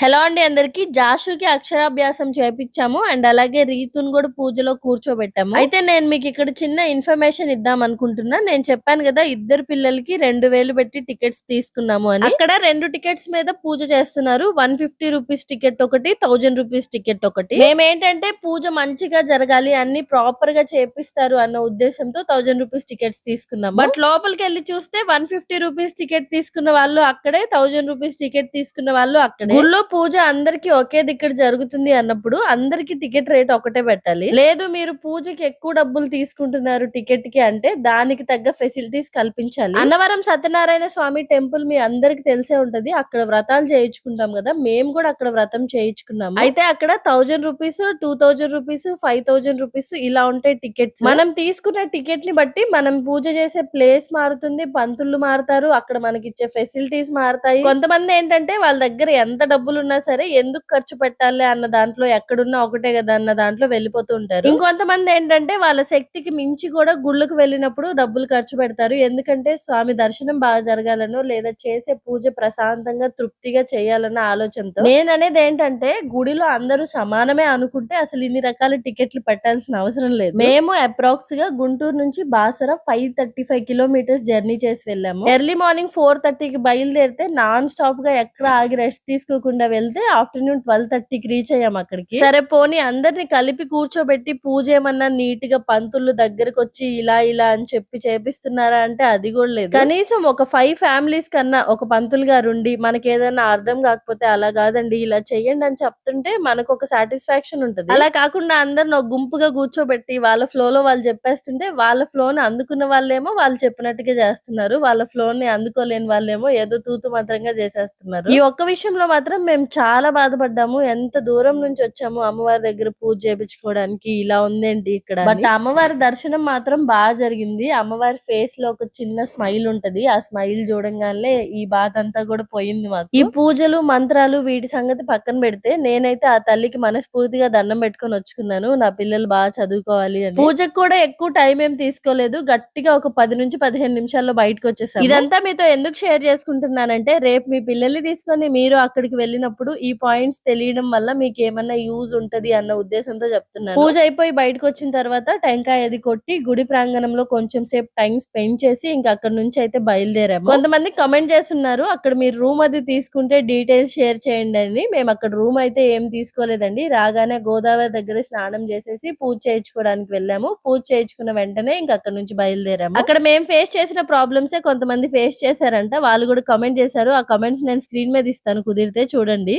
Hello అండి అందరికి. జాషుకి అక్షరాభ్యాసం చేపించాము అండ్ అలాగే రీతుని కూడా పూజలో కూర్చోబెట్టాము. అయితే నేను మీకు ఇక్కడ చిన్న ఇన్ఫర్మేషన్ ఇద్దాం అనుకుంటున్నా. నేను చెప్పాను కదా ఇద్దరు పిల్లలకి రెండు వేలు పెట్టి టికెట్స్ తీసుకున్నాము అని. అక్కడ రెండు టికెట్స్ మీద పూజ చేస్తున్నారు. వన్ ఫిఫ్టీ రూపీస్ టికెట్ ఒకటి థౌజండ్ రూపీస్ టికెట్ ఒకటి. మేమేంటంటే పూజ మంచిగా జరగాలి అన్ని ప్రాపర్గా చేపిస్తారు అన్న ఉద్దేశంతో థౌజండ్ రూపీస్ టికెట్స్ తీసుకున్నాం బట్ లోపలికి వెళ్ళి చూస్తే వన్ ఫిఫ్టీ రూపీస్ టికెట్ తీసుకున్న వాళ్ళు అక్కడే థౌజండ్ రూపీస్ టికెట్ తీసుకున్న వాళ్ళు అక్కడే. పూజ అందరికి ఒకే దిక్కడ జరుగుతుంది అన్నప్పుడు అందరికి టికెట్ రేట్ ఒకటే పెట్టాలి. లేదు మీరు పూజకి ఎక్కువ డబ్బులు తీసుకుంటున్నారు టికెట్కి అంటే దానికి తగ్గ ఫెసిలిటీస్ కల్పించాలి. అన్నవరం సత్యనారాయణ స్వామి టెంపుల్ మీ అందరికి తెలిసే ఉంటది. అక్కడ వ్రతాలు చేయించుకుంటాం కదా మేము కూడా అక్కడ వ్రతం చేయించుకున్నాము. అయితే అక్కడ thousand rupees two thousand rupees five thousand rupees ఇలా ఉంటాయి టికెట్స్. మనం తీసుకున్న టికెట్ని బట్టి మనం పూజ చేసే ప్లేస్ మారుతుంది పంతులు మారుతారు అక్కడ మనకి ఇచ్చే ఫెసిలిటీస్ మారుతాయి. కొంతమంది ఏంటంటే వాళ్ళ దగ్గర ఎంత డబ్బులు ఉన్నా సరే ఎందుకు ఖర్చు పెట్టాలి అన్న దాంట్లో ఎక్కడున్నా ఒకటే కదా అన్న దాంట్లో వెళ్ళిపోతూ ఉంటారు. ఇంకొంతమంది ఏంటంటే వాళ్ళ శక్తికి మించి కూడా గుళ్ళకు వెళ్ళినప్పుడు డబ్బులు ఖర్చు పెడతారు. ఎందుకంటే స్వామి దర్శనం బాగా జరగాలనో లేదా చేసే పూజ ప్రశాంతంగా తృప్తిగా చేయాలన్న ఆలోచనతో నేను అనేది ఏంటంటే గుడిలో అందరూ సమానమే అనుకుంటే అసలు ఇన్ని రకాల టికెట్లు పెట్టాల్సిన అవసరం లేదు. మేము అప్రాక్స్గా గుంటూరు నుంచి Basara five thirty five kilometres journey చేసి వెళ్ళాము. ఎర్లీ మార్నింగ్ ఫోర్ థర్టీకి బయలుదేరితే నాన్ స్టాప్గా ఎక్కడ ఆగి రెస్ట్ తీసుకోకుండా వెళ్తే ఆఫ్టర్నూన్ ట్వెల్వ్ థర్టీకి రీచ్ అయ్యాం అక్కడికి. సరే పోనీ అందరిని కలిపి కూర్చోబెట్టి పూజ ఏమన్నా నీట్గా పంతులు దగ్గరకు వచ్చి ఇలా ఇలా అని చెప్పి చేపిస్తున్నారా అంటే అది కూడా లేదు. కనీసం ఒక ఫైవ్ ఫ్యామిలీస్ కన్నా ఒక పంతులు గారు ఉండి మనకి ఏదైనా అర్థం కాకపోతే అలా కాదండి ఇలా చెయ్యండి అని చెప్తుంటే మనకు ఒక సాటిస్ఫాక్షన్ ఉంటుంది. అలా కాకుండా అందరిని ఒక గుంపుగా కూర్చోబెట్టి వాళ్ళ ఫ్లో లో వాళ్ళు చెప్పేస్తుంటే వాళ్ళ ఫ్లో ని అందుకున్న వాళ్ళేమో వాళ్ళు చెప్పినట్టుగా చేస్తున్నారు. వాళ్ళ ఫ్లో ని అందుకోలేని వాళ్ళేమో ఏదో తూతు మంత్రంగా చేసేస్తున్నారు. ఈ ఒక్క విషయంలో మాత్రం మేము చాలా బాధపడ్డాము. ఎంత దూరం నుంచి వచ్చాము అమ్మవారి దగ్గర పూజ చేపించుకోవడానికి. ఇలా ఉందేంటి ఇక్కడ బట్ అమ్మవారి దర్శనం మాత్రం బాగా జరిగింది. అమ్మవారి ఫేస్లో ఒక చిన్న స్మైల్ ఉంటది. ఆ స్మైల్ చూడంగానే ఈ బాధ అంతా కూడా పోయింది మాకు. ఈ పూజలు మంత్రాలు వీటి సంగతి పక్కన పెడితే నేనైతే ఆ తల్లికి మనస్ఫూర్తిగా దండం పెట్టుకొని వచ్చుకున్నాను. నా పిల్లలు బాగా చదువుకోవాలి అని. పూజకు కూడా ఎక్కువ టైం ఏం తీసుకోలేదు. గట్టిగా ఒక పది నుంచి పదిహేను నిమిషాల్లో బయటకు వచ్చేసాను ఇదంతా మీతో ఎందుకు షేర్ చేసుకుంటున్నానంటే రేపు మీ పిల్లల్ని తీసుకొని మీరు అక్కడికి వెళ్ళినప్పుడు ఈ పాయింట్స్ తెలియడం వల్ల మీకు ఏమన్నా యూజ్ ఉంటది అన్న ఉద్దేశంతో చెప్తున్నాను. పూజ అయిపోయి బయటకు వచ్చిన తర్వాత టెంకాయ అది కొట్టి గుడి ప్రాంగణంలో కొంచెం సేపు టైం స్పెండ్ చేసి ఇంకా అక్కడ నుంచి అయితే బయలుదేరాము. కొంతమంది కమెంట్ చేస్తున్నారు అక్కడ మీరు రూమ్ అది తీసుకుంటే డీటెయిల్స్ షేర్ చేయండి అని. మేము అక్కడ రూమ్ అయితే ఏం తీసుకోలేదండి. రాగానే గోదావరి దగ్గర స్నానం చేసేసి పూజ చేయించుకోవడానికి వెళ్ళాము. పూజ చేయించుకున్న వెంటనే ఇంకా అక్కడ నుంచి బయలుదేరాము. అక్కడ మేము ఫేస్ చేసిన ప్రాబ్లమ్స్ కొంతమంది ఫేస్ చేశారంట. వాళ్ళు కూడా కమెంట్ చేశారు. ఆ కమెంట్స్ నేను స్క్రీన్ మీద ఇస్తాను. కుదిరితే చూడండి. చూడండి.